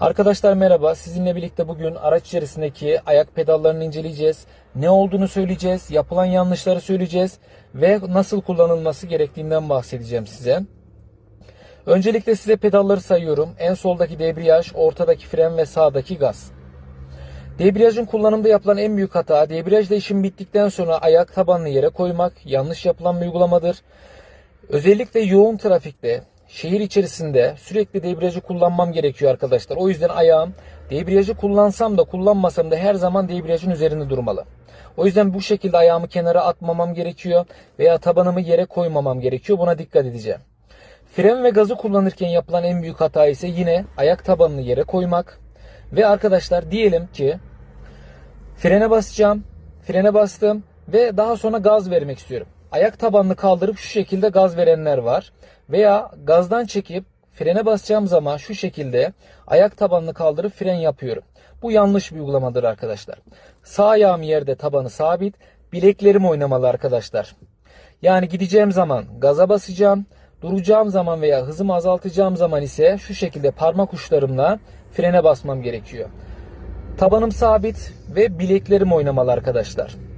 Arkadaşlar merhaba. Sizinle birlikte bugün araç içerisindeki ayak pedallarını inceleyeceğiz. Ne olduğunu söyleyeceğiz, yapılan yanlışları söyleyeceğiz ve nasıl kullanılması gerektiğinden bahsedeceğim size. Öncelikle size pedalları sayıyorum. En soldaki debriyaj, ortadaki fren ve sağdaki gaz. Debriyajın kullanımda yapılan en büyük hata, debriyajla işim bittikten sonra ayak tabanını yere koymak yanlış yapılan bir uygulamadır. Özellikle yoğun trafikte, şehir içerisinde sürekli debriyajı kullanmam gerekiyor arkadaşlar. O yüzden ayağım debriyajı kullansam da kullanmasam da her zaman debriyajın üzerinde durmalı. O yüzden bu şekilde ayağımı kenara atmamam gerekiyor veya tabanımı yere koymamam gerekiyor. Buna dikkat edeceğim. Fren ve gazı kullanırken yapılan en büyük hata ise yine ayak tabanını yere koymak. Ve arkadaşlar diyelim ki frene basacağım. Frene bastım ve daha sonra gaz vermek istiyorum. Ayak tabanını kaldırıp şu şekilde gaz verenler var. Veya gazdan çekip frene basacağım zaman şu şekilde ayak tabanını kaldırıp fren yapıyorum. Bu yanlış bir uygulamadır arkadaşlar. Sağ ayağım yerde tabanı sabit. Bileklerim oynamalı arkadaşlar. Yani gideceğim zaman gaza basacağım. Duracağım zaman veya hızımı azaltacağım zaman ise şu şekilde parmak uçlarımla frene basmam gerekiyor. Tabanım sabit ve bileklerim oynamalı arkadaşlar.